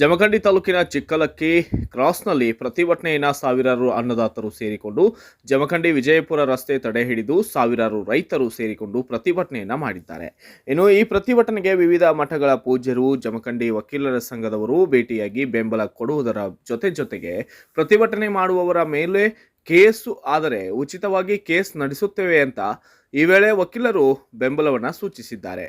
ಜಮಖಂಡಿ ತಾಲೂಕಿನ ಚಿಕ್ಕಲಕ್ಕಿ ಕ್ರಾಸ್ನಲ್ಲಿ ಪ್ರತಿಭಟನೆಯನ್ನು ಸಾವಿರಾರು ಅನ್ನದಾತರು ಸೇರಿಕೊಂಡು ಜಮಖಂಡಿ ವಿಜಯಪುರ ರಸ್ತೆ ತಡೆ ಹಿಡಿದು ಸಾವಿರಾರು ರೈತರು ಸೇರಿಕೊಂಡು ಪ್ರತಿಭಟನೆಯನ್ನು ಮಾಡಿದ್ದಾರೆ. ಇನ್ನು ಈ ಪ್ರತಿಭಟನೆಗೆ ವಿವಿಧ ಮಠಗಳ ಪೂಜ್ಯರು, ಜಮಖಂಡಿ ವಕೀಲರ ಸಂಘದವರು ಭೇಟಿಯಾಗಿ ಬೆಂಬಲ ಕೊಡುವುದರ ಜೊತೆ ಜೊತೆಗೆ ಪ್ರತಿಭಟನೆ ಮಾಡುವವರ ಮೇಲೆ ಕೇಸು ಆದರೆ ಉಚಿತವಾಗಿ ಕೇಸ್ ನಡೆಸುತ್ತೇವೆ ಅಂತ ಈ ವೇಳೆ ವಕೀಲರು ಬೆಂಬಲವನ್ನು ಸೂಚಿಸಿದ್ದಾರೆ.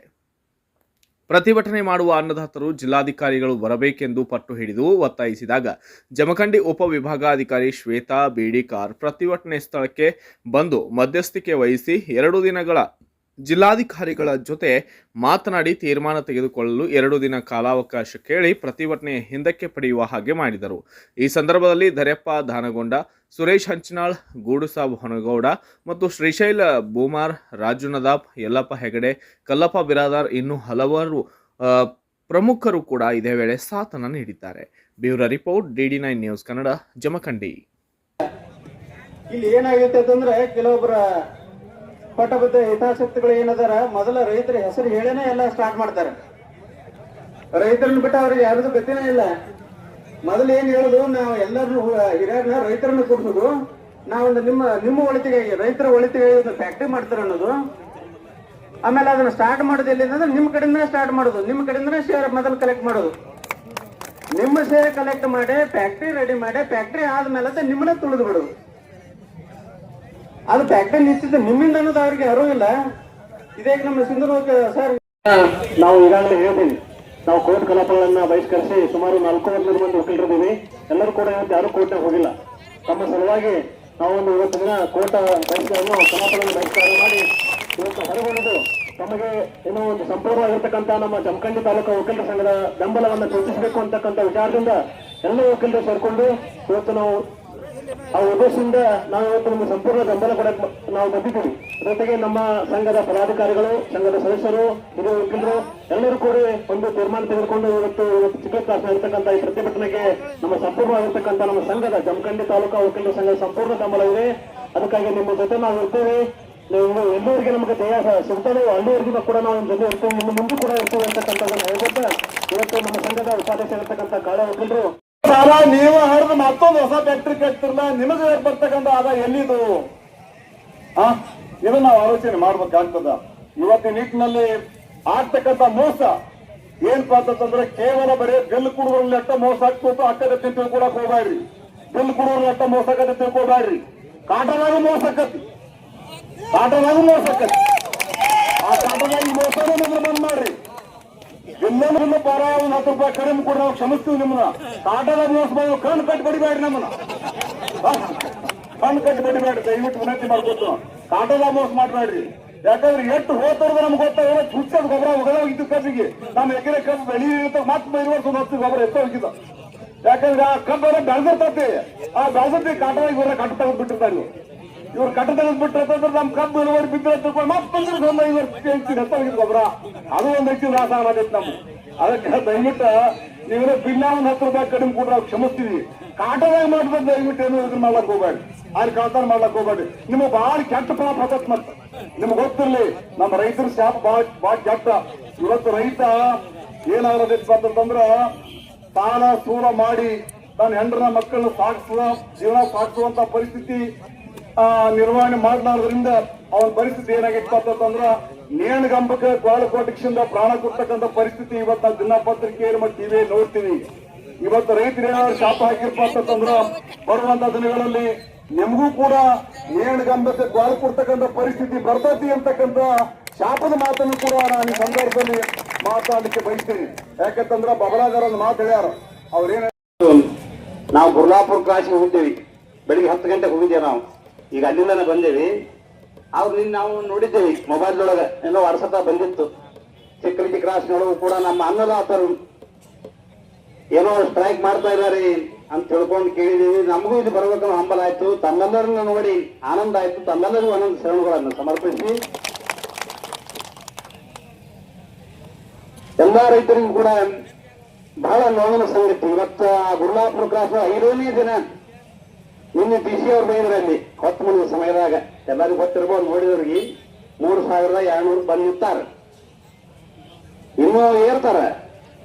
ಪ್ರತಿಭಟನೆ ಮಾಡುವ ಅನ್ನದಾತರು ಜಿಲ್ಲಾಧಿಕಾರಿಗಳು ಬರಬೇಕೆಂದು ಪಟ್ಟು ಹಿಡಿದು ಒತ್ತಾಯಿಸಿದಾಗ ಜಮಖಂಡಿ ಉಪವಿಭಾಗಾಧಿಕಾರಿ ಶ್ವೇತಾ ಬೇಡಿಕಾರ್ ಪ್ರತಿಭಟನೆ ಸ್ಥಳಕ್ಕೆ ಬಂದು ಮಧ್ಯಸ್ಥಿಕೆ ವಹಿಸಿ ಎರಡು ದಿನಗಳ ಜಿಲ್ಲಾಧಿಕಾರಿಗಳ ಜೊತೆ ಮಾತನಾಡಿ ತೀರ್ಮಾನ ತೆಗೆದುಕೊಳ್ಳಲು ಎರಡು ದಿನ ಕಾಲಾವಕಾಶ ಕೇಳಿ ಪ್ರತಿಭಟನೆ ಹಿಂದಕ್ಕೆ ಪಡೆಯುವ ಹಾಗೆ ಮಾಡಿದರು. ಈ ಸಂದರ್ಭದಲ್ಲಿ ಧರೆಪ್ಪ ದಾನಗೊಂಡ, ಸುರೇಶ್ ಹಂಚನಾಳ್, ಗೂಡುಸಾಬ್ ಹೊನಗೌಡ ಮತ್ತು ಶ್ರೀಶೈಲ ಬೂಮಾರ್ ರಾಜು ನದಾಬ್, ಯಲ್ಲಪ್ಪ ಹೆಗಡೆ, ಕಲ್ಲಪ್ಪ ಬಿರಾದಾರ್ ಇನ್ನೂ ಹಲವಾರು ಪ್ರಮುಖರು ಕೂಡ ಇದೇ ವೇಳೆ ಸಾಥನ ನೀಡಿದ್ದಾರೆ. Bureau report DD nine news Kannada, Jamkhandi. ಇಲ್ಲಿ ಏನಾಗೈತೆ ಅಂತಂದ್ರೆ ಕೆಲವೊಬ್ಬರ ಪಟ್ಟಬದ್ಧ ಹಿತಾಸಕ್ತಿಗಳು ಏನದಾರ, ಮೊದಲ ರೈತರ ಹೆಸರು ಹೇಳೇನೆ ಎಲ್ಲ ಸ್ಟಾರ್ಟ್ ಮಾಡ್ತಾರೆ. ರೈತರನ್ನ ಬಿಟ್ಟ ಅವ್ರಿಗೆ ಯಾರದು ಗೊತ್ತೇನೇ ಇಲ್ಲ. ಮೊದಲು ಏನ್ ಹೇಳುದು, ನಾವು ಎಲ್ಲರನ್ನು ಹಿರಿಯರನ್ನ ರೈತರನ್ನ ಕೂರಿಸೋದು, ನಾವೊಂದು ನಿಮ್ಮ ನಿಮ್ಮ ಒಳಿತಿಗಾಗಿ ರೈತರ ಒಳಿತಿಗಾಗಿ ಒಂದು ಫ್ಯಾಕ್ಟ್ರಿ ಮಾಡ್ತಾರೆ ಅನ್ನೋದು. ಆಮೇಲೆ ಅದನ್ನ ಸ್ಟಾರ್ಟ್ ಮಾಡೋದು ಎಲ್ಲಿ ಅಂದ್ರೆ ನಿಮ್ಮ ಕಡೆಯಿಂದ ಸ್ಟಾರ್ಟ್ ಮಾಡೋದು, ನಿಮ್ಮ ಕಡೆಯಿಂದ ಶೇರ್ ಮೊದಲು ಕಲೆಕ್ಟ್ ಮಾಡೋದು. ನಿಮ್ಮ ಶೇರ್ ಕಲೆಕ್ಟ್ ಮಾಡಿ ಫ್ಯಾಕ್ಟ್ರಿ ರೆಡಿ ಮಾಡಿ ಫ್ಯಾಕ್ಟ್ರಿ ಆದ್ಮೇಲೆ ನಿಮ್ಮನ್ನ ತುಳಿದು ಬಿಡೋದು. ಅದು ಫ್ಯಾಕ್ಟರಿ ನಿಂತಿದ್ದ ನಿಮ್ಮಿಂದ ಅನ್ನೋದು ಅವ್ರಿಗೆ ಅರಿವಿಲ್ಲ ಇದೇ ನಮ್ಮ ಸಿಂಧು ಸರ್. ನಾವು ಈಗಾಗಲೇ ಹೇಳ್ತೀನಿ ನಾವು ಕೋರ್ಟ್ ಕಲಾಪಗಳನ್ನ ಬಹಿಷ್ಕರಿಸಿ ಸುಮಾರು ನಾಲ್ಕು ನೂರು ಮಂದಿ ವಕೀಲರಿದ್ದೀವಿ ಎಲ್ಲರೂ ಕೂಡ ಇವತ್ತು ಯಾರು ಕೋರ್ಟ್ ಹೋಗಿಲ್ಲ. ತಮ್ಮ ಸಲುವಾಗಿ ನಾವು ಇವತ್ತು ದಿನ ಕೋರ್ಟ್ ಬಹಿಷ್ಕಾರವನ್ನು ಕಲಾಪಗಳನ್ನು ಬಹಿಷ್ಕಾರ ಮಾಡಿ ಇವತ್ತು ಹೊರಗೊಂಡು ತಮಗೆ ಏನೋ ಒಂದು ಸಂಪೂರ್ಣವಾಗಿರ್ತಕ್ಕಂಥ ನಮ್ಮ ಜಮಖಂಡಿ ತಾಲೂಕು ವಕೀಲರ ಸಂಘದ ಬೆಂಬಲವನ್ನು ಸೂಚಿಸಬೇಕು ಅಂತಕ್ಕಂಥ ವಿಚಾರದಿಂದ ಎಲ್ಲ ವಕೀಲರು ಸೇರ್ಕೊಂಡು ಇವತ್ತು ನಾವು ಆ ಉದ್ದೇಶದಿಂದ ನಾವು ಇವತ್ತು ನಮ್ಮ ಸಂಪೂರ್ಣ ಬೆಂಬಲ ಕೊಡಕ್ಕೆ ನಾವು ಬಂದಿದ್ದೀವಿ. ಜೊತೆಗೆ ನಮ್ಮ ಸಂಘದ ಪದಾಧಿಕಾರಿಗಳು, ಸಂಘದ ಸದಸ್ಯರು, ಹಿರಿಯ ವಕೀಲರು, ಎಲ್ಲರೂ ಕೂಡ ಒಂದು ತೀರ್ಮಾನ ತೆಗೆದುಕೊಂಡು ಇವತ್ತು ಚಿಕ್ಕ ಕ್ಲಾಸ್ ಈ ಪ್ರತಿಭಟನೆಗೆ ನಮ್ಮ ಸಂಪೂರ್ಣವಾಗಿರ್ತಕ್ಕಂಥ ನಮ್ಮ ಸಂಘದ ಜಮಖಂಡಿ ತಾಲೂಕಾ ವಕೀಲರ ಸಂಘದ ಸಂಪೂರ್ಣ ಬೆಂಬಲವಿದೆ. ಅದಕ್ಕಾಗಿ ನಿಮ್ಮ ಜೊತೆ ನಾವು ಇರ್ತೇವೆ. ನೀವು ಎಲ್ಲಿವರೆಗೆ ನಮಗೆ ಜಯ ಸಿಗ್ತದೆ ಅಲ್ಲಿವರೆಗೂ ಕೂಡ ನಾವು ಜೊತೆ ಇರ್ತೇವೆ. ನಿಮ್ಮ ಮುಂದೆ ಕೂಡ ಇರ್ತೇವೆ ಅಂತಕ್ಕಂಥದ್ದನ್ನು ಹೇಳ್ಕೊತ ಇವತ್ತು ನಮ್ಮ ಸಂಘದ ಉಪಾಧ್ಯಕ್ಷ ಇರತಕ್ಕಂಥ ಕಾಳೆ ವಕೀಲರು ಸಾಲ ನೀವು ಹರಿದು ಮತ್ತೊಂದು ಹೊಸ ಫ್ಯಾಕ್ಟ್ರಿ ಕಟ್ತಿರಲ್ಲ ನಿಮಗೆ ಬರ್ತಕ್ಕಂಥ ಆದ ಎಲ್ಲಿದು? ಆ, ಇದನ್ನ ನಾವು ಆಲೋಚನೆ ಮಾಡ್ಬೇಕಾಗ್ತದ. ಇವತ್ತಿನ ನಿಟ್ಟಿನಲ್ಲಿ ಆಗ್ತಕ್ಕಂಥ ಮೋಸ ಏನ್ಪಾ ಅಂತಂದ್ರೆ ಕೇವಲ ಬರೀ ಬಿಲ್ ಕೊಡುವ ಲೆಕ್ಕ ಮೋಸ ಆಗ್ತದೆ ಅಕ್ಕಗತ್ತಿ ತಿಳ್ಕೊಡಕ್ ಹೋಗ್ಬೇಡ್ರಿ. ಬಿಲ್ ಕೊಡುವ ಲೆಕ್ಕ ಮೋಸ ಆಗತ್ತೆ ತಿಳ್ಕೊಬ್ಯಾಡ್ರಿ ಕಾಟದಾಗ ಮೋಸ ಆಕತಿ ಕಾಟದಾಗ ಮೋಸ ಆ ಕಾಟದಾಗ ಮೋಸ ಬಂದ್ ಮಾಡ್ರಿ. ಎಲ್ಲರೂ ಪಾರ ಒಂದು ಹತ್ತು ರೂಪಾಯಿ ಕಡಿಮೆ ಕೊಡ್ರಿ, ನಾವು ಕ್ಷಮಿಸ್ತೀವಿ ನಿಮ್ಮನ್ನ. ಕಾಟದ ಮೋಸ ಮಾಡಿ ಕಣ್ಣು ಕಟ್ಟಿ ಬಡಿಬೇಡ್ರಿ ನಮ್ಮನ್ನ? ಕಣ್ಣು ಕಟ್ಟಿ ಬಡಿಬೇಡ್ರಿ, ದಯವಿಟ್ಟು ವಿನಂತಿ ಮಾಡ್ಕೊತು ಕಾಟದ ಮೋಸ ಮಾಡ್ಬೇಡ್ರಿ. ಯಾಕಂದ್ರೆ ಎಷ್ಟು ಹೋಗ್ತಾರದ ನಮ್ಗೆ ಗೊತ್ತಾಗ ಚುಚ್ಚದ ಗೊಬ್ಬರ ಹೋಗಿದ್ದು ಕಬ್ಬಿಗೆ. ನಮ್ಮ ಎಕರೆ ಕಬ್ಬು ಬೆಳಿ ಮತ್ತೆ ಬೈದು ವರ್ಷ ಹತ್ತು ಗೊಬ್ಬರ ಎಷ್ಟೋ ಹೋಗಿದ್ದ. ಯಾಕಂದ್ರೆ ಆ ಕಬ್ಬರ ಬೆಳೆದಿರ್ತತಿ. ಆ ಬೆಳೆದಿ ಕಾಟವಾಗಿ ಇವ್ರ ಕಟ್ ತೆಗೆದು ಬಿಟ್ಟಿರ್ತಾರೆ ಇವ್ರು ಕಟ್ಟ ಅಂತಂದ್ರೆ ನಮ್ ಕಬ್ಬು ಇಳುವರಿ ಬಿದ್ದರೆ ತಿಳ್ಕೊಂಡು ಮತ್ತೊಂದ್ರೆ ಬಂದ್ರೆ ಬಂದ ಎಷ್ಟ ಹೋಗಿದ್ ಗೊಬ್ಬರ. ಅದು ಒಂದು ಹೆಚ್ಚಿನ ರಾಸ ಆಗೈತೆ ನಮ್ಗೆ. ಅದಕ್ಕೆ ದಯವಿಟ್ಟು ನೀವು ಬಿನ್ನಾವನ್ ಹತ್ತು ರೂಪಾಯಿ ಕಡಿಮೆ ಕೊಟ್ರೆ ಕ್ಷಮಿಸ್ತೀವಿ. ಕಾಟದಾಗ ಮಾಡಿದ್ರೆ ದಯವಿಟ್ಟು ಏನು ಇದನ್ನ ಮಾಡ್ಲಕ್ ಹೋಗ್ಬೇಡಿ. ಅಲ್ಲಿ ಕಳ್ತನ ಮಾಡ್ಲಕ್ ಹೋಗ್ಬೇಡಿ. ನಿಮಗೆ ಬಹಳ ಕೆಟ್ಟ ಪಾಪ ಆಗತ್ ಮತ್ತೆ ನಿಮ್ಗೆ ಗೊತ್ತಿರ್ಲಿ ನಮ್ಮ ರೈತರ ಶಾಪ್ ಬಹಳ ಬಹಳ ಕೆಟ್ಟ. ಇವತ್ತು ರೈತ ಏನಾಗದೈತಿ ಅಂತಂದ್ರ ಸಾಲ ಸೂರ ಮಾಡಿ ತನ್ನ ಹೆಂಡ್ರನ ಮಕ್ಕಳನ್ನ ಸಾಗಿಸುವ ಜೀವನ ಸಾಗಿಸುವಂತ ಪರಿಸ್ಥಿತಿ ನಿರ್ವಹಣೆ ಮಾಡಲಾರದ್ರಿಂದ ಅವನ ಪರಿಸ್ಥಿತಿ ಏನಾಗಿತ್ತು ಅಂತಂದ್ರ ನೇಣಗಂಬಕ್ಕೆ ಗೋಳಕೋಟಿಕ್ಷಿಂದ ಪ್ರಾಣ ಕೊಡ್ತಕ್ಕಂಥ ಪರಿಸ್ಥಿತಿ ಇವತ್ತು ನಾವು ದಿನಪತ್ರಿಕೆಯಲ್ಲಿ ಮತ್ತೆ ಟಿವಿ ನೋಡ್ತೀವಿ. ಇವತ್ತು ರೈತರು ಏನಾದ್ರು ಶಾಪ ಹಾಕಿರ್ಪ ಅಂತಂದ್ರ ಬರುವಂತ ದಿನಗಳಲ್ಲಿ ನಿಮಗೂ ಕೂಡ ನೇಣಗಂಬಕ್ಕೆ ಗೋಳ ಕೊಡ್ತಕ್ಕಂಥ ಪರಿಸ್ಥಿತಿ ಬರ್ತೈತಿ ಅಂತಕ್ಕಂಥ ಶಾಪದ ಮಾತನ್ನು ಕೂಡ ನಾನು ಈ ಸಂದರ್ಭದಲ್ಲಿ ಮಾತಾಡಲಿಕ್ಕೆ ಬಯಸ್ತೀನಿ. ಯಾಕಂತಂದ್ರ ಬಬಲಾದರ ಒಂದು ಮಾತು ಹೇಳ್ಯಾರ. ಅವ್ರೇನ ನಾವು ಗುರ್ಲಾಪುರ ಕ್ರಾಸಿಗೆ ಹೋಗಿದ್ದೇವೆ. ಬೆಳಿಗ್ಗೆ ಹತ್ತು ಗಂಟೆಗೆ ಹೋಗಿದ್ದೇವೆ ನಾವು. ಈಗ ಅಲ್ಲಿಂದ ಬಂದೇವಿ. ಅವ್ರು ನಿನ್ನ ನಾವು ನೋಡಿದ್ದೇವೆ. ಮೊಬೈಲ್ ಒಳಗೆ ಏನೋ ವಾಟ್ಸಪ್ ಬಂದಿತ್ತು. ಕ್ರಾಸ್ ನೋಡುವ ಕೂಡ ನಮ್ಮ ಅನ್ನದಾತರು ಏನೋ ಸ್ಟ್ರೈಕ್ ಮಾಡ್ತಾ ಇದ್ದಾರೆ ಅಂತ ತಿಳ್ಕೊಂಡು ಕೇಳಿದೀವಿ ನಮಗೂ ಇದು ಬರಬೇಕನ್ನೋ ಹಂಬಲ ಆಯ್ತು. ತಮ್ಮೆಲ್ಲರನ್ನ ನೋಡಿ ಆನಂದ ಆಯ್ತು. ತಮ್ಮೆಲ್ಲರಿಗೂ ಒಂದೊಂದು ಶರಣಗಳನ್ನು ಸಮರ್ಪಿಸಿ. ಎಲ್ಲಾ ರೈತರಿಗೂ ಕೂಡ ಬಹಳ ನೋವಿನ ಸಂಗತಿ. ಇವತ್ತು ಆ ಗುರುಲಾಪುರ ಕ್ರಾಸ್ ಐದನೇ ದಿನ. ನಿನ್ನೆ ಬಿಸಿಯವ್ರ ಬೈದ್ರಲ್ಲಿ ಹೊತ್ತು ಮುಂದಿನ ಸಮಯದಾಗ. ಎಲ್ಲರಿಗೂ ಗೊತ್ತಿರ್ಬೋದು, ನೋಡಿದವ್ರಿಗೆ ಮೂರು ಸಾವಿರದ ಎರಡ್ನೂರು ಬಂದು ನಿಂತಾರ ಇನ್ನೂ ಏರ್ತಾರ.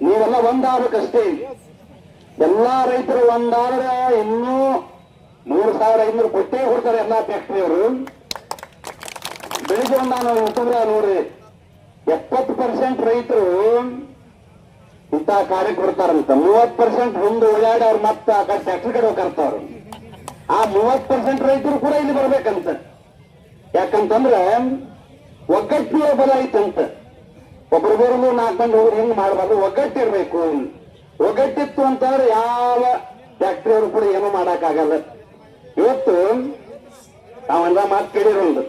ನೀವೆಲ್ಲ ಒಂದಾಗಬೇಕಷ್ಟೇ ಎಲ್ಲಾ ರೈತರು ಒಂದಾದ್ರೆ ಇನ್ನೂ ಮೂರು ಸಾವಿರ ಐನೂರು ಕೊಟ್ಟೇ ಕೊಡ್ತಾರೆ ಎಲ್ಲಾ ಫ್ಯಾಕ್ಟ್ರಿಯವರು ಬೆಳಿಗ್ಗೆ ಒಂದು ನಾನು ನೋಡ್ರಿ ಎಪ್ಪತ್ತು ಪರ್ಸೆಂಟ್ ರೈತರು ಇಂಥ ಕಾರ್ಯಕ್ಕೆ ಬರ್ತಾರಂತ. ಮೂವತ್ತು ಪರ್ಸೆಂಟ್ ಮುಂದೆ ಓಡಾಡಿ ಅವ್ರು ಮತ್ತೆ ಆ ಕಡೆ ಫ್ಯಾಕ್ಟ್ರಿ ಕಡೆ ಹೋಗ್ತಾರ ಆ ಮೂವತ್ ಪರ್ಸೆಂಟ್ ರೈತರು ಕೂಡ ಇಲ್ಲಿ ಬರ್ಬೇಕಂತ. ಯಾಕಂತಂದ್ರೆ ಒಗ್ಗಟ್ಟಿನ ಬಲ ಐತಂತ. ಬರೋದು ನಾಲ್ಕು ಮಂದಿ ಹೋಗಿ ಹೆಂಗ್ ಮಾಡಬಾರ್ದು? ಒಗ್ಗಟ್ಟಿರ್ಬೇಕು ಒಗ್ಗಟ್ಟಿತ್ತು ಅಂತಂದ್ರೆ ಯಾವ ಫ್ಯಾಕ್ಟ್ರಿಯವರು ಕೂಡ ಏನೂ ಮಾಡಕ್ಕಾಗಲ್ಲ. ಇವತ್ತು ನಾವೆಲ್ಲ ಮಾತು ಕೇಳಿರೋದು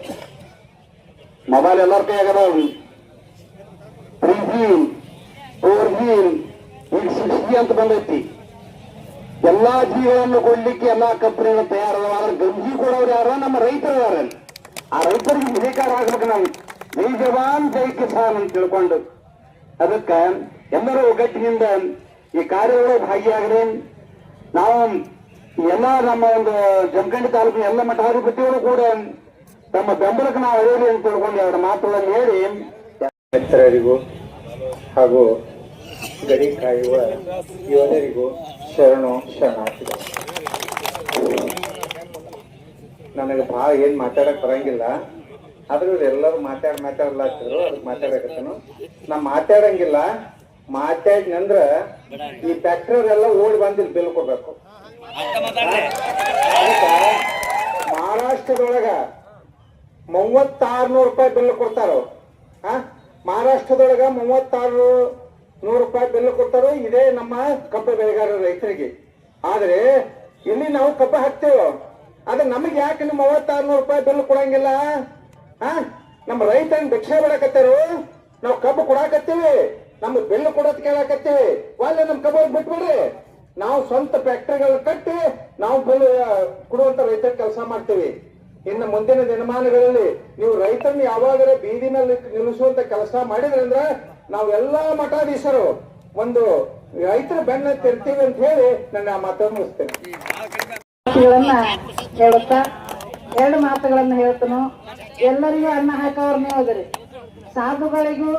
ಮೊಬೈಲ್ ಎಲ್ಲರ ಕೈಯಾಗದ three G four G six G ಅಂತ ಬಂದೈತಿ. ಎಲ್ಲಾ ಜೀವಗಳನ್ನು ಕೊಡ್ಲಿಕ್ಕೆ ಎಲ್ಲಾ ಕಂಪನಿಗಳು ತಯಾರದಾವ ಆದ್ರೆ ಗಂಜಿ ಕೊಡೋರು ಯಾರ ನಮ್ಮ ರೈತರು ಯಾರ ಆ ರೈತರಿಗೆ ಅಧಿಕಾರ ಆಗ್ಬೇಕು ನಾವು. ಜೈ ಜವಾನ್ ಜೈ ಕಿಸಾನ್ ಅಂತ ತಿಳ್ಕೊಂಡು ಅದಕ್ಕ ಎಲ್ಲರೂ ಒಗ್ಗಟ್ಟಿನಿಂದ ಈ ಕಾರ್ಯಗಳು ಭಾಗಿಯಾಗ್ರಿ ನಾವು ಎಲ್ಲ ನಮ್ಮ ಒಂದು ಜಮಖಂಡಿ ತಾಲೂಕಿನ ಎಲ್ಲ ಮಠಾಧಿಪತಿಗಳು ಕೂಡ ತಮ್ಮ ಬೆಂಬಲಕ್ಕೆ ನಾವು ಹೇಳಿ ಅಂತ ತಿಳ್ಕೊಂಡು ಅವರ ಮಾತುಗಳನ್ನು ಹೇಳಿ. ಹಾಗೂ ಗಡಿ ಕಾಯುವ ಯೋಧರಿಗೂ ಶರಣು ಶರಣಾರ್ಥಿಗಳು. ನನಗೆ ಭಾಳ ಏನ್ ಮಾತಾಡಕ್ ಬರಂಗಿಲ್ಲ. ಆದ್ರೂ ಎಲ್ಲರೂ ಮಾತಾಡ್ ಮಾತಾಡ್ಲಾತಿದ್ರು ಅದಕ್ಕೆ ಮಾತಾಡಕತ್ತನು. ನಾ ಮಾತಾಡಂಗಿಲ್ಲ. ಮಾತಾಡಿನಂದ್ರ ಈ ಎಲ್ಲ ಓಡಿ ಬಂದಿಲ್ಲ ಬಿಲ್ ಕೊಡ್ಬೇಕು. ಮಹಾರಾಷ್ಟ್ರದೊಳಗ ಮೂವತ್ತಾರ್ನೂರು ರೂಪಾಯಿ ಬಿಲ್ ಕೊಡ್ತಾರ? ಮಹಾರಾಷ್ಟ್ರದೊಳಗ ಮೂವತ್ತಾರು ನೂರು ರೂಪಾಯಿ ಬೆಲ್ಲ ಕೊಡ್ತಾರೆ ಇದೇ ನಮ್ಮ ಕಬ್ಬು ಬೆಳೆಗಾರರ ರೈತರಿಗೆ. ಆದ್ರೆ, ಇಲ್ಲಿ ನಾವು ಕಬ್ಬು ಹಾಕ್ತೇವೆ. ಆದ್ರೆ ನಮಗೆ ಯಾಕೆ ನೀವು ಮೂವತ್ತಾರು ನೂರು ರೂಪಾಯಿ ಬೆಲ್ಲ ಕೊಡಂಗಿಲ್ಲ? ನಮ್ಮ ರೈತನ ಭಿಕ್ಷೆ ಬಿಡಕತ್ತಾರ ನಾವು ಕಬ್ಬು ಕೊಡಾಕತ್ತೇವೆ. ನಮ್ಗೆ ಬೆಲ್ಲ ಕೊಡೋದ್ ಕೇಳಾಕತ್ತೀವಿ. ಒಳ್ಳೆ ನಮ್ ಕಬ್ಬು ಬಿಟ್ಬಿಡ್ರಿ. ನಾವು ಸ್ವಂತ ಫ್ಯಾಕ್ಟರಿಗಳು ಕಟ್ಟಿ ನಾವು ಬೆಲ್ಲ ಕೊಡುವಂತ ರೈತರ ಕೆಲಸ ಮಾಡ್ತೇವೆ. ಇನ್ನು ಮುಂದಿನ ದಿನಮಾನಗಳಲ್ಲಿ ನೀವು ರೈತರನ್ನ ಯಾವಾಗಲೇ ಬೀದಿನಲ್ಲಿ ನಿಲ್ಲಿಸುವಂತ ಕೆಲಸ ಮಾಡಿದ್ರೆ ಅಂದ್ರೆ ನಾವು ಎಲ್ಲಾ ಮಠಾಧೀಶರು ಒಂದು ರೈತರ ಬೆನ್ನ ತಿರ್ತೀವಿ ಅಂತ ಹೇಳಿ ನನ್ನ ಮಾತನ್ನು ಮುಗಿಸ್ತೇನೆ. ಹೇಳುತ್ತಾ, ಎರಡು ಮಾತುಗಳನ್ನು ಹೇಳ್ತನು. ಎಲ್ಲರಿಗೂ ಅನ್ನ ಹಾಕೋರ್ ನೀವು ಸಾಧುಗಳಿಗೂ,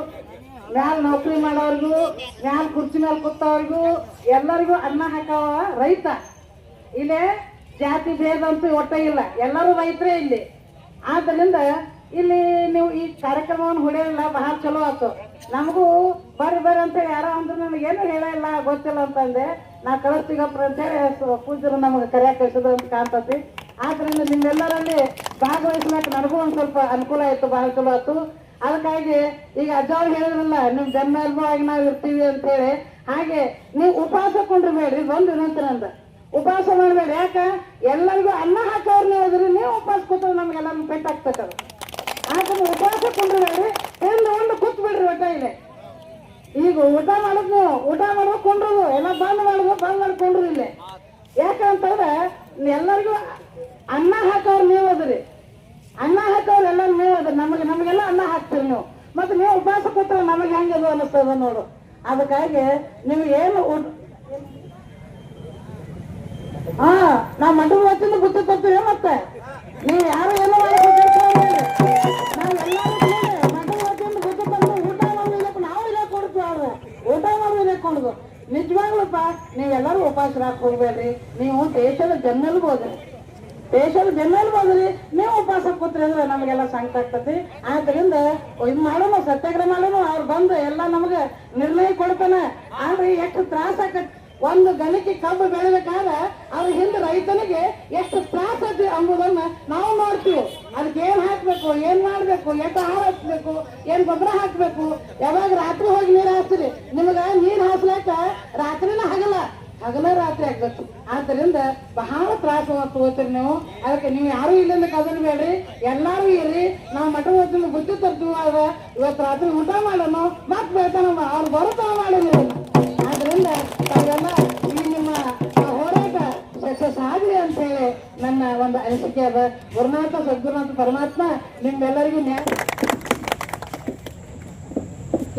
ಮ್ಯಾಲ್ ನೌಕರಿ ಮಾಡೋರ್ಗೂ, ಮ್ಯಾಲ್ ಕುರ್ಚಿ ಮೇಲೆ ಕೂತವ್ರಿಗೂ ಎಲ್ಲರಿಗೂ ಅನ್ನ ಹಾಕವ ರೈತ. ಇಲ್ಲೇ ಜಾತಿ ಭೇದ ಅಂತೂ ಒಟ್ಟ ಇಲ್ಲ. ಎಲ್ಲರೂ ರೈತರೇ ಇಲ್ಲಿ. ಆದ್ದರಿಂದ ಇಲ್ಲಿ ನೀವು ಈ ಕಾರ್ಯಕ್ರಮವನ್ನು ಹೊಡೆಯಲ್ಲ, ಬಹಳ ಚಲೋ ಆಯ್ತು ನಮಗೂ ಬರ್ರಿ ಬರ್ರಿ ಅಂತ ಯಾರೋ ಅಂದ್ರೆ ನನಗೇನು ಹೇಳಿಲ್ಲ ಗೊತ್ತಿಲ್ಲ ಅಂತಂದೆ. ನಾ ಕಳಿಸ್ತೀಗಪ್ಪ ಅಂತೇಳಿ ಹೇಳಿ ಪೂಜ್ಯರು ನಮಗೆ ಕರೆಯಕ್ಕೆ ಕಳಿಸಿದ್ರು ಅಂತ ಕಾಣ್ತತಿ. ಆದ್ರಿಂದ ನಿಮ್ಮೆಲ್ಲರಲ್ಲಿ ಭಾಗವಹಿಸ್ಲಿಕ್ಕೆ ನನಗೂ ಒಂದ್ ಸ್ವಲ್ಪ ಅನುಕೂಲ ಆಯ್ತು, ಬಹಳ ಚಲೋ ಆಯ್ತು. ಅದಕ್ಕಾಗಿ ಈಗ ಅಜ್ಜವ್ರು ಹೇಳಿದ್ರಲ್ಲ ನಿಮ್ ಜನ್ಮ ಆಗಿ ನಾವು ಇರ್ತೀವಿ ಅಂತ ಹೇಳಿ. ಹಾಗೆ ನೀವು ಉಪವಾಸ ಕೊಂಡ್ರಬೇಡ್ರಿ, ಬಂದು ಅಂತ ಉಪವಾಸ ಮಾಡ್ಬೇಡಿ ಯಾಕ? ಎಲ್ಲರಿಗೂ ಅನ್ನ ಹಾಕೋರ್ನ ಅದ್ರಿ ನೀವು ಉಪವಾಸ ಕೂತ್ರೆ ನಮ್ಗೆಲ್ಲ ಪೆಟ್ಟಾಗ್ತದ ಆದ್ರೆ ಉಪವಾಸ ಕೊಂಡಿರ್ಬೇಡ್ರಿ ಇಲ್ಲ. ಈಗ ಊಟ ಮಾಡೋದು ಊಟ ಮಾಡೋದು ಕೊಂಡ್ರದು, ಎಲ್ಲ ಬಂದ್ ಮಾಡುದು ಬಂದ್ ಮಾಡ್ಕೊಂಡ್ರು ಇಲ್ಲಿ. ಯಾಕಂತಂದ್ರೆ ಎಲ್ಲರಿಗೂ ಅನ್ನ ಹಾಕೋರ್ ನೀವು ಅದ್ರಿ. ಅನ್ನ ಹಾಕೋರ್ ಎಲ್ಲ ನೀವು ಅದ್ರಿ. ನಮಗೆ, ನಮಗೆಲ್ಲ ಅನ್ನ ಹಾಕ್ತೀರಿ ನೀವು. ಮತ್ತೆ ನೀವು ಉಪವಾಸ ಕೊಟ್ಟರೆ ನಮಗೆ ಹೆಂಗದು ಅನ್ನಿಸ್ತದ ನೋಡು. ಅದಕ್ಕಾಗಿ ನೀವು ಏನು ಹಾ ನಾ ಮಂಡ್ರ ಬುತ್ತಿ ತರ್ತೀವಿ ಮತ್ತೆ. ನೀವು ಯಾರು ಏನೋ ಮಾಡಿ ನಿಜವಾಗ್ಲಪ್ಪ ನೀವ್ ನೀವೆಲ್ಲರೂ ಉಪವಾಸರಾಕ್ ಹೋಗ್ಬೇಡ್ರಿ. ನೀವು ದೇಶದ ಬೆನ್ನೆಲುಬೋದ್ರಿ ದೇಶದ ಬೆನ್ನೆಲುಬೋದ್ರಿ ನೀವು ಉಪವಾಸ ಕೂತ್ರಿ ಅಂದ್ರೆ ನಮಗೆಲ್ಲ ಸಂಕಟ ಆಗ್ತತಿ. ಆದ್ರಿಂದ ಇದು ಮಾಡೋಣ ಸತ್ಯಾಗ್ರಹ ಮಾಡೋಣ ಅವ್ರು ಬಂದು ಎಲ್ಲ ನಮಗೆ ನಿರ್ಣಯ ಕೊಡ್ತಾನೆ. ಆದ್ರೆ ಎಷ್ಟು ತ್ರಾಸ ಆಕತ್ ಒಂದು ಗಣಕ್ಕೆ ಕಬ್ಬು ಬೆಳಿಬೇಕಾದ್ರೆ ಅವ್ರ ಹಿಂದೆ ರೈತನಿಗೆ ಎಷ್ಟು ತ್ರಾಸ ಅಂಬುದನ್ನ ನಾವು ನೋಡ್ತೀವಿ ಅದಕ್ಕೆ ಏನ್ ಹಾಕ್ಬೇಕು? ಏನ್ ಮಾಡ್ಬೇಕು? ಎಷ್ಟು ಆಹಾರ ಹಾಕ್ಬೇಕು? ಏನ್ ಗೊಬ್ಬರ ಹಾಕ್ಬೇಕು? ಯಾವಾಗ ರಾತ್ರಿ ಹೋಗಿ ನೀರ್ ಹಾಸ್ತೀರಿ ನಿಮಗ ನೀರ್ ಹಾಸ್ಲಾಕ ರಾತ್ರಿನ ಹಗಲ. ಹಗಲ ರಾತ್ರಿ ಆಗ್ಬೇಕು. ಆದ್ರಿಂದ ಬಹಳ ತ್ರಾಸ ತಗೋತೀರಿ ನೀವು. ಅದಕ್ಕೆ ನೀವು ಯಾರು ಇಲ್ಲಿಂದ ಕದಲ್ಬೇಡ್ರಿ ಎಲ್ಲಾರು ಇರ್ರಿ. ನಾವು ಮಠ ಹೋಗ್ತೀನಿ ಬುದ್ಧಿ ತರ್ತೀವಿ ಆಗ ಇವತ್ತು ರಾತ್ರಿ ಊಟ ಮಾಡೋಣ ಮತ್ ಬೇತಾನ ಅವ್ರು ಬರುತ್ತಾ ಮಾಡಿದ್ರಿ ಆದ್ರಿಂದ ತಾವೆಲ್ಲ ಈ ನಿಮ್ಮ ಆ ಹೋರಾಟ ಸಕ್ಸಸ್ ಆಗಲಿ ಅಂತ ಹೇಳಿ ನನ್ನ ಒಂದು ಅನಿಸಿಕೆ ಅದ ಗುರುನಾಥ ಸದ್ಗುರುನಾಥ ಪರಮಾತ್ಮ ನಿಮ್ಮೆಲ್ಲರಿಗೂ ನ್ಯಾಯ.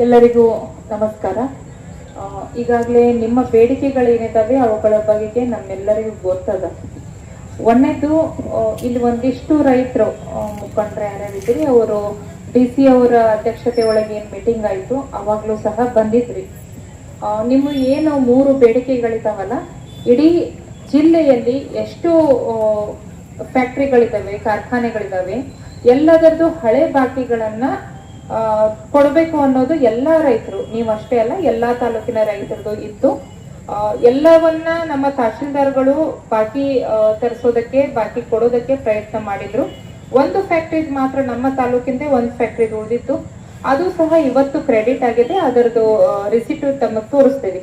ಎಲ್ಲರಿಗೂ ನಮಸ್ಕಾರ. ಈಗಾಗಲೇ ನಿಮ್ಮ ಬೇಡಿಕೆಗಳೇನಿದ್ದಾವೆ ಅವುಗಳ ಬಗೆಗೆ ನಮ್ಮೆಲ್ಲರಿಗೂ ಗೊತ್ತದ. ಒಂದೇದು ಇಲ್ಲಿ ಒಂದಿಷ್ಟು ರೈತರು ಮುಖಂಡರು ಯಾರ್ಯಾರಿದ್ದೀರಿ ಅವರು ಡಿ ಸಿ ಅವರ ಅಧ್ಯಕ್ಷತೆ ಒಳಗೆ ಏನು ಮೀಟಿಂಗ್ ಆಯಿತು, ಅವಾಗಲೂ ಸಹ ಬಂದಿದ್ರಿ. ನಿಮ್ಮ ಏನು ಮೂರು ಬೇಡಿಕೆಗಳಿದ್ದಾವಲ್ಲ ಇಡೀ ಜಿಲ್ಲೆಯಲ್ಲಿ ಎಷ್ಟು ಫ್ಯಾಕ್ಟ್ರಿಗಳಿದ್ದಾವೆ ಕಾರ್ಖಾನೆಗಳಿದ್ದಾವೆ, ಎಲ್ಲದರದ್ದು ಹಳೆ ಬಾಕಿಗಳನ್ನ ಕೊಡಬೇಕು ಅನ್ನೋದು ಎಲ್ಲಾ ರೈತರು. ನೀವು ಅಷ್ಟೇ ಅಲ್ಲ, ಎಲ್ಲಾ ತಾಲೂಕಿನ ರೈತರದು ಇತ್ತು ಎಲ್ಲವನ್ನ ನಮ್ಮ ತಹಶೀಲ್ದಾರ್ಗಳು ಬಾಕಿ ತರಿಸೋದಕ್ಕೆ, ಬಾಕಿ ಕೊಡೋದಕ್ಕೆ ಪ್ರಯತ್ನ ಮಾಡಿದ್ರು. ಒಂದು ಫ್ಯಾಕ್ಟ್ರಿ ಮಾತ್ರ ನಮ್ಮ ತಾಲೂಕಿಂದ ಒಂದು ಫ್ಯಾಕ್ಟ್ರಿ ಉಳಿದಿತ್ತು ಅದು ಸಹ ಇವತ್ತು ಕ್ರೆಡಿಟ್ ಆಗಿದೆ, ಅದರದ್ದು ರಿಸಿಟ್ ತಮಗೆ ತೋರಿಸ್ತೀವಿ.